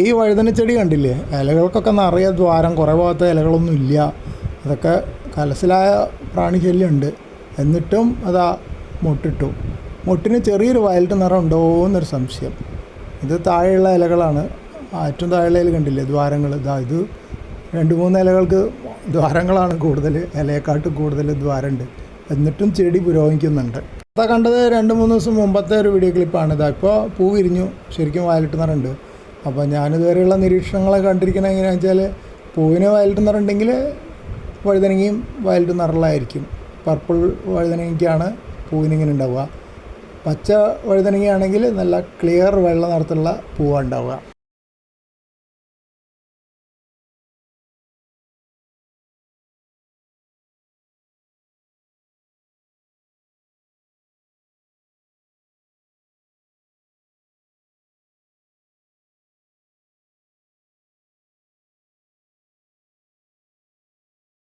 ഈ വഴുതന ചെടി കണ്ടില്ലേ? ഇലകൾക്കൊക്കെ നിറയെ ദ്വാരം കുറേ ഭാഗത്ത് ഇലകളൊന്നും ഇല്ല. അതൊക്കെ കലസിലായ പ്രാണിശല്യമുണ്ട്. എന്നിട്ടും അതാ മുട്ടിട്ടു. മുട്ടിന് ചെറിയൊരു വയലറ്റ് നിറം ഉണ്ടോ എന്നൊരു സംശയം. ഇത് താഴെയുള്ള ഇലകളാണ്. ഏറ്റവും താഴെയുള്ള ഇല കണ്ടില്ലേ? ദ്വാരങ്ങൾ ഇതാ ഇത് രണ്ട് മൂന്ന് ഇലകൾക്ക് ദ്വാരങ്ങളാണ് കൂടുതൽ ഇലയെക്കാട്ടും കൂടുതൽ ദ്വാരമുണ്ട്. എന്നിട്ടും ചെടി പുരോഗമിക്കുന്നുണ്ട്. അതാ കണ്ടത് രണ്ട് മൂന്ന് ദിവസം മുമ്പത്തെ ഒരു വീഡിയോ ക്ലിപ്പാണ്. ഇതാ ഇപ്പോൾ പൂ വിരിഞ്ഞു. ശരിക്കും വയലറ്റ് നിറമുണ്ട്. അപ്പോൾ ഞാനിതുവരെയുള്ള നിരീക്ഷണങ്ങളെ കണ്ടിരിക്കുന്നത് എങ്ങനെയാണെന്ന് വെച്ചാൽ പൂവിന് വയലറ്റ് നിറമുണ്ടെങ്കിൽ വഴുതനങ്ങയും വയലറ്റ് നിറലായിരിക്കും. പർപ്പിൾ വഴുതനങ്ങയ്ക്കാണ് പൂവിനിങ്ങനെ ഉണ്ടാവുക. പച്ച വഴുതനങ്ങയാണെങ്കിൽ നല്ല ക്ലിയർ വെള്ള നിറത്തിലുള്ള പൂവാണ് ഉണ്ടാവുക.